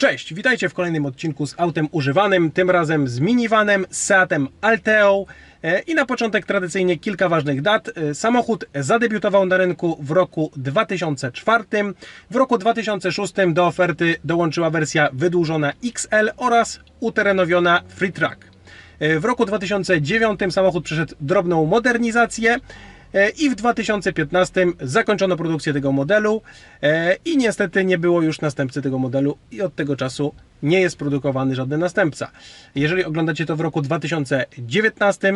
Cześć, witajcie w kolejnym odcinku z autem używanym, tym razem z minivanem, Seatem Alteą. E, I na początek tradycyjnie kilka ważnych dat. E, Samochód zadebiutował na rynku w roku 2004. W roku 2006 do oferty dołączyła wersja wydłużona XL oraz uterenowiona Free Track. E, W roku 2009 samochód przeszedł drobną modernizację. E, I w 2015 zakończono produkcję tego modelu e, i niestety nie było już następcy tego modelu i od tego czasu nie jest produkowany żaden następca. Jeżeli oglądacie to w roku 2019,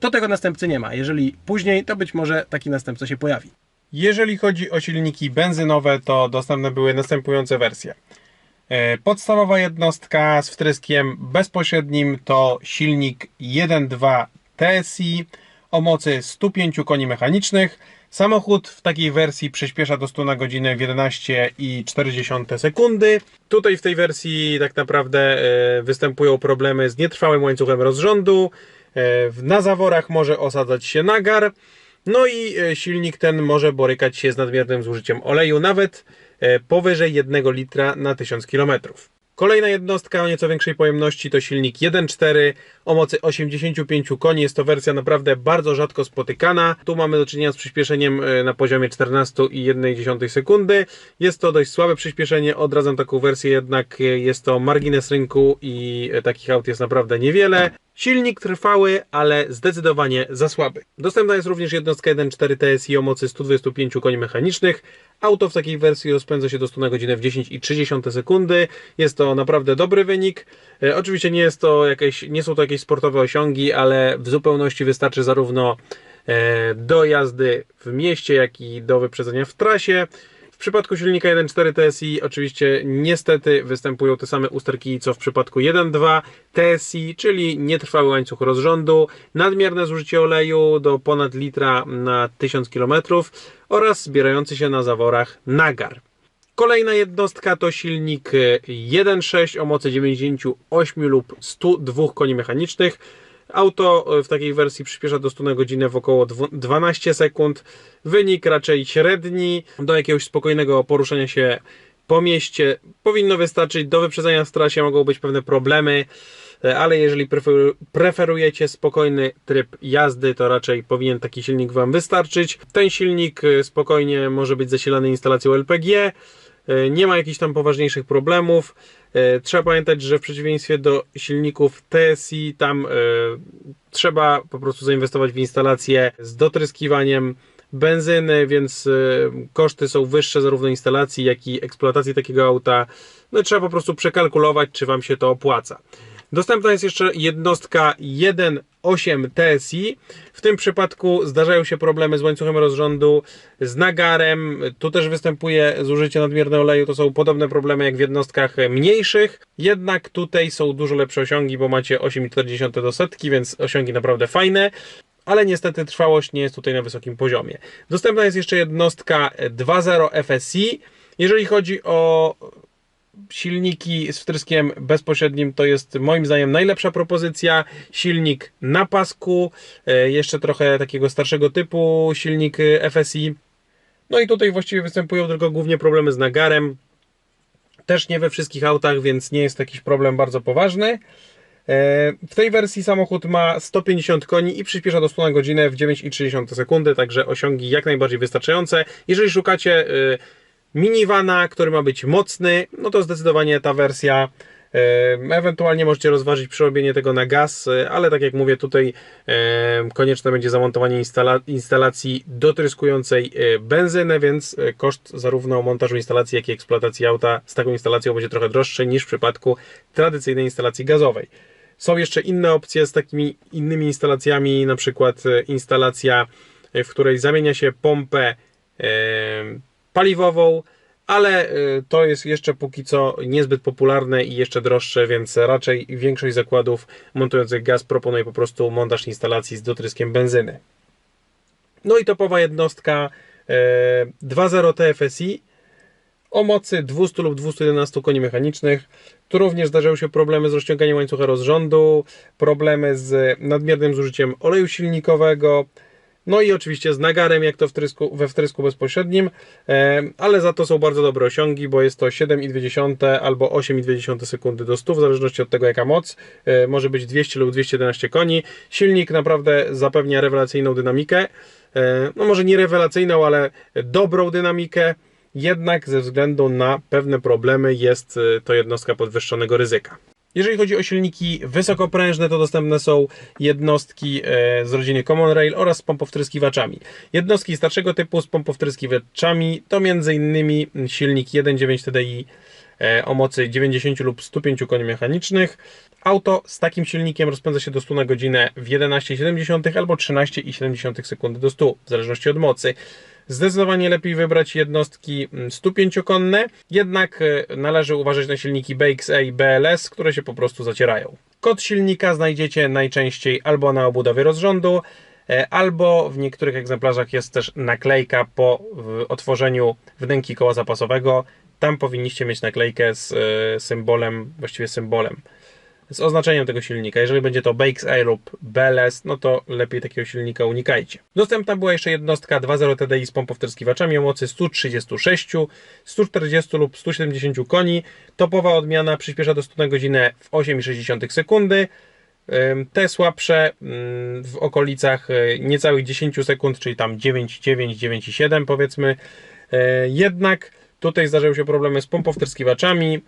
to tego następcy nie ma. Jeżeli później, to być może taki następca się pojawi. Jeżeli chodzi o silniki benzynowe, to dostępne były następujące wersje. E, Podstawowa jednostka z wtryskiem bezpośrednim to silnik 1.2 TSI o mocy 105 koni mechanicznych. Samochód w takiej wersji przyspiesza do 100 na godzinę w 11,4 sekundy. Tutaj w tej wersji tak naprawdę e, występują problemy z nietrwałym łańcuchem rozrządu. E, Na zaworach może osadzać się nagar. No i e, silnik ten może borykać się z nadmiernym zużyciem oleju, nawet powyżej 1 litra na 1000 km. Kolejna jednostka o nieco większej pojemności to silnik 1.4 o mocy 85 koni. Jest to wersja naprawdę bardzo rzadko spotykana. Tu mamy do czynienia z przyspieszeniem e, na poziomie 14,1 sekundy. Jest to dość słabe przyspieszenie. Odradzam taką wersję, jednak e, jest to margines rynku i e, takich aut jest naprawdę niewiele. Silnik trwały, ale zdecydowanie za słaby. Dostępna jest również jednostka 1.4 TSI o mocy 125 koni mechanicznych. Auto w takiej wersji rozpędza się do 100 na godzinę w 10,3 sekundy. Jest to naprawdę dobry wynik. E, oczywiście nie, jest to jakieś, nie są to jakieś sportowe osiągi, ale w zupełności wystarczy zarówno e, do jazdy w mieście, jak i do wyprzedzenia w trasie. W przypadku silnika 1.4 TSI oczywiście niestety występują te same usterki co w przypadku 1.2 TSI, czyli nietrwały łańcuch rozrządu, nadmierne zużycie oleju do ponad litra na 1000 km oraz zbierający się na zaworach nagar. Kolejna jednostka to silnik e, 1.6 o mocy 98 lub 102 koni mechanicznych. Auto e, w takiej wersji przyspiesza do 100 na godzinę w około dwu- 12 sekund. Wynik raczej średni. Do jakiegoś spokojnego poruszania się po mieście powinno wystarczyć. Do wyprzedzenia w trasie mogą być pewne problemy, e, ale jeżeli preferu- preferujecie spokojny tryb jazdy, to raczej powinien taki silnik Wam wystarczyć. Ten silnik e, spokojnie może być zasilany instalacją LPG. E, Nie ma jakichś tam poważniejszych problemów. E, Trzeba pamiętać, że w przeciwieństwie do silników TSI, tam e, trzeba po prostu zainwestować w instalację z dotryskiwaniem benzyny, więc koszty są wyższe zarówno instalacji, jak i eksploatacji takiego auta. No i trzeba po prostu przekalkulować, czy Wam się to opłaca. Dostępna jest jeszcze jednostka 1.8 TSI. W tym przypadku zdarzają się problemy z łańcuchem rozrządu, z nagarem. Tu też występuje zużycie nadmierne oleju. To są podobne problemy jak w jednostkach mniejszych. Jednak tutaj są dużo lepsze osiągi, bo macie 8,4 do setki, więc osiągi naprawdę fajne. Ale niestety trwałość nie jest tutaj na wysokim poziomie. Dostępna jest jeszcze jednostka 2.0 FSI. Jeżeli chodzi o silniki z wtryskiem bezpośrednim to jest moim zdaniem najlepsza propozycja. Silnik na pasku, e, jeszcze trochę takiego starszego typu silnik e, FSI. No i tutaj właściwie występują tylko głównie problemy z nagarem. Też nie we wszystkich autach, więc nie jest to jakiś problem bardzo poważny. E, W tej wersji samochód ma 150 koni i przyspiesza do 100 na godzinę w 9,3 sekundy, także osiągi jak najbardziej wystarczające. Jeżeli szukacie minivana, który ma być mocny, no to zdecydowanie ta wersja. Ewentualnie możecie rozważyć przerobienie tego na gaz, e, ale tak jak mówię, tutaj konieczne będzie zamontowanie instala- instalacji dotryskującej e, benzynę, więc e, koszt zarówno montażu instalacji, jak i eksploatacji auta z taką instalacją będzie trochę droższy niż w przypadku tradycyjnej instalacji gazowej. Są jeszcze inne opcje z takimi innymi instalacjami, na przykład instalacja, w której zamienia się pompę paliwową, ale y, to jest jeszcze póki co niezbyt popularne i jeszcze droższe, więc raczej większość zakładów montujących gaz proponuje po prostu montaż instalacji z dotryskiem benzyny. No i topowa jednostka e, 2.0 TFSI o mocy 200 lub 211 koni mechanicznych. Tu również zdarzają się problemy z rozciąganiem łańcucha rozrządu, problemy z nadmiernym zużyciem oleju silnikowego, No i oczywiście z nagarem, jak to w trysku, we wtrysku bezpośrednim, ale za to są bardzo dobre osiągi, bo jest to 7,2 albo 8,2 sekundy do 100, w zależności od tego jaka moc. E, może być 200 lub 211 koni. Silnik naprawdę zapewnia rewelacyjną dynamikę. E, no może nie rewelacyjną, ale dobrą dynamikę. Jednak ze względu na pewne problemy jest e, to jednostka podwyższonego ryzyka. Jeżeli chodzi o silniki wysokoprężne, to dostępne są jednostki e, z rodziny Common Rail oraz z pompowtryskiwaczami. Jednostki starszego typu z pompowtryskiwaczami to m.in. silnik 1.9 TDI e, o mocy 90 lub 105 koni mechanicznych. Auto z takim silnikiem rozpędza się do 100 na godzinę w 11,7 albo 13,7 sekundy do 100, w zależności od mocy. Zdecydowanie lepiej wybrać jednostki 105-konne, jednak e, należy uważać na silniki BXA i BLS, które się po prostu zacierają. Kod silnika znajdziecie najczęściej albo na obudowie rozrządu, e, albo w niektórych egzemplarzach jest też naklejka po otworzeniu wnęki koła zapasowego. Tam powinniście mieć naklejkę z e, symbolem, właściwie symbolem, z oznaczeniem tego silnika. Jeżeli będzie to BXA lub BLS, no to lepiej takiego silnika unikajcie. Dostępna była jeszcze jednostka 2.0 TDI z pompowtryskiwaczami o mocy 136, 140 lub 170 koni. Topowa odmiana przyspiesza do 100 na godzinę w 8,6 sekundy. Te słabsze ym, w okolicach y, niecałych 10 sekund, czyli tam 9,9, 9,7 powiedzmy. E, Jednak tutaj zdarzały się problemy z pompowtryskiwaczami,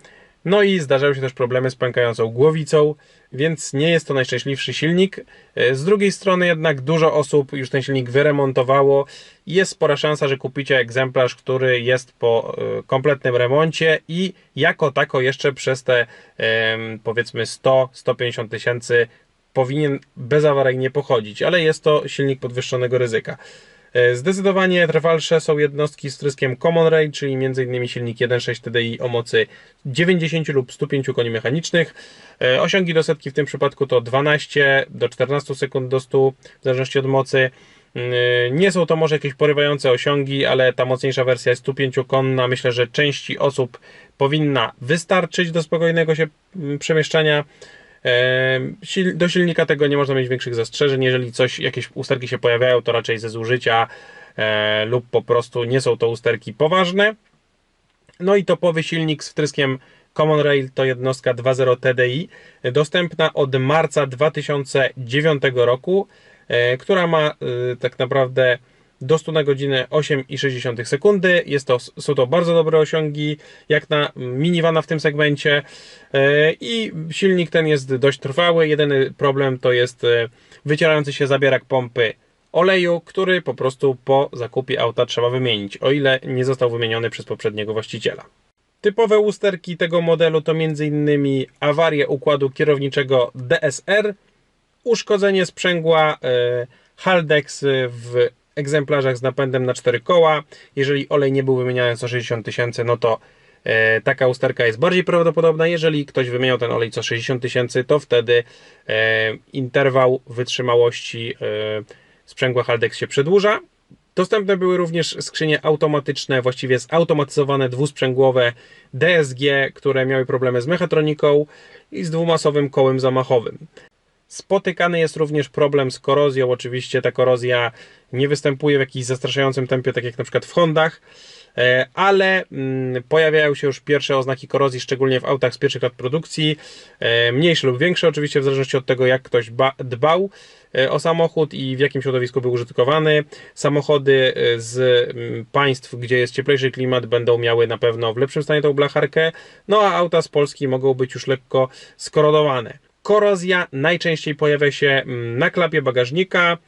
no i zdarzały się też problemy z pękającą głowicą, więc nie jest to najszczęśliwszy silnik. E, Z drugiej strony jednak dużo osób już ten silnik wyremontowało jest spora szansa, że kupicie egzemplarz, który jest po e, kompletnym remoncie i jako tako jeszcze przez te powiedzmy 100-150 tysięcy powinien bezawaryjnie pochodzić, ale jest to silnik podwyższonego ryzyka. E, Zdecydowanie trwalsze są jednostki z tryskiem Common Rail, czyli m.in. silnik 1.6 TDI o mocy 90 lub 105 koni mechanicznych. E, Osiągi do setki w tym przypadku to 12 do 14 sekund do 100, w zależności od mocy. Mm, Nie są to może jakieś porywające osiągi, ale ta mocniejsza wersja jest 105-konna. Myślę, że części osób powinna wystarczyć do spokojnego się mm, przemieszczania. Do silnika tego nie można mieć większych zastrzeżeń. Jeżeli coś, jakieś usterki się pojawiają, to raczej ze zużycia e, lub po prostu nie są to usterki poważne. No i topowy silnik z wtryskiem Common Rail to jednostka 2.0 TDI, dostępna od marca 2009 roku, e, która ma e, tak naprawdę do 100 na godzinę 8,6 sekundy. Jest to, są to bardzo dobre osiągi, jak na minivana w tym segmencie. E, I silnik ten jest dość trwały. Jedyny problem to jest e, wycierający się zabierak pompy oleju, który po prostu po zakupie auta trzeba wymienić, o ile nie został wymieniony przez poprzedniego właściciela. Typowe usterki tego modelu to m.in. awarie układu kierowniczego DSR, uszkodzenie sprzęgła e, Haldex w egzemplarzach z napędem na 4 koła. Jeżeli olej nie był wymieniany co 60 tysięcy, no to e, taka usterka jest bardziej prawdopodobna. Jeżeli ktoś wymieniał ten olej co 60 tysięcy, to wtedy e, interwał wytrzymałości e, sprzęgła Haldex się przedłuża. Dostępne były również skrzynie automatyczne, właściwie zautomatyzowane dwusprzęgłowe DSG, które miały problemy z mechatroniką i z dwumasowym kołem zamachowym. Spotykany jest również problem z korozją. Oczywiście ta korozja nie występuje w jakimś zastraszającym tempie, tak jak na przykład w Hondach, e, ale mm, pojawiają się już pierwsze oznaki korozji, szczególnie w autach z pierwszych lat produkcji, e, mniejsze lub większe, oczywiście w zależności od tego, jak ktoś ba- dbał e, o samochód i w jakim środowisku był użytkowany. Samochody z mm, państw, gdzie jest cieplejszy klimat, będą miały na pewno w lepszym stanie tą blacharkę, no a auta z Polski mogą być już lekko skorodowane. Korozja najczęściej pojawia się mm, na klapie bagażnika,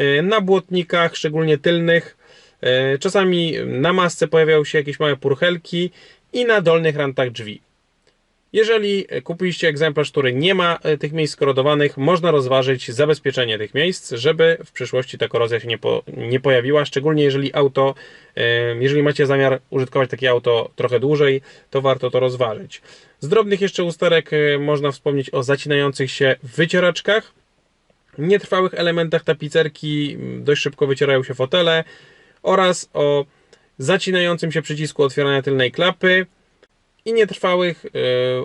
y, na błotnikach, szczególnie tylnych. y, Czasami na masce pojawiają się jakieś małe purchelki i na dolnych rantach drzwi. Jeżeli kupiliście egzemplarz, który nie ma e, tych miejsc skorodowanych, można rozważyć zabezpieczenie tych miejsc, żeby w przyszłości ta korozja się nie, po, nie pojawiła, szczególnie jeżeli auto, jeżeli macie zamiar użytkować takie auto trochę dłużej, to warto to rozważyć. Z drobnych jeszcze usterek e, można wspomnieć o zacinających się wycieraczkach, nietrwałych elementach tapicerki, dość szybko wycierają się fotele oraz o zacinającym się przycisku otwierania tylnej klapy, i nietrwałych y,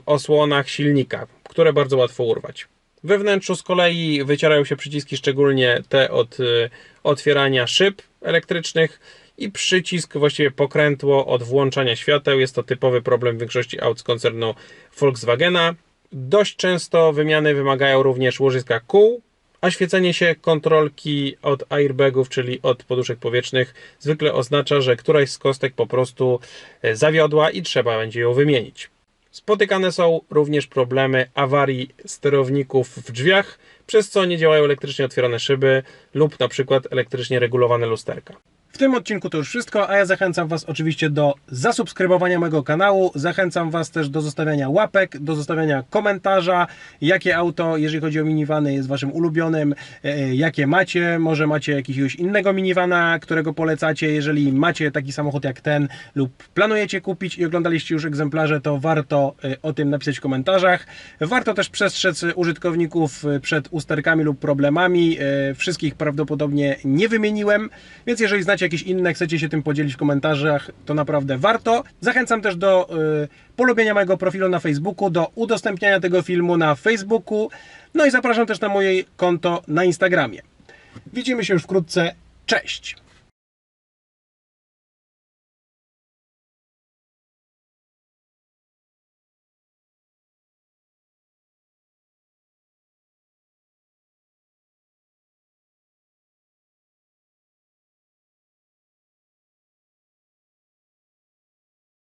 osłonach silnika, które bardzo łatwo urwać. We wnętrzu z kolei wycierają się przyciski, szczególnie te od y, otwierania szyb elektrycznych i przycisk, właściwie pokrętło od włączania świateł. Jest to typowy problem w większości aut z koncernu Volkswagena. Dość często wymiany wymagają również łożyska kół, a świecenie się kontrolki od airbagów, czyli od poduszek powietrznych, zwykle oznacza, że któraś z kostek po prostu e, zawiodła i trzeba będzie ją wymienić. Spotykane są również problemy awarii sterowników w drzwiach, przez co nie działają elektrycznie otwierane szyby lub na przykład elektrycznie regulowane lusterka. W tym odcinku to już wszystko, a ja zachęcam Was oczywiście do zasubskrybowania mojego kanału. Zachęcam Was też do zostawiania łapek, do zostawiania komentarza, jakie auto, jeżeli chodzi o minivany, jest Waszym ulubionym, e, jakie macie, może macie jakiegoś innego minivana, którego polecacie. Jeżeli macie taki samochód jak ten lub planujecie kupić i oglądaliście już egzemplarze, to warto e, o tym napisać w komentarzach. Warto też przestrzec użytkowników e, przed usterkami lub problemami. Wszystkich prawdopodobnie nie wymieniłem, więc jeżeli znacie jakieś inne, chcecie się tym podzielić w komentarzach, to naprawdę warto. Zachęcam też do y, polubienia mojego profilu na Facebooku, do udostępniania tego filmu na Facebooku, no i zapraszam też na moje konto na Instagramie. Widzimy się już wkrótce. Cześć!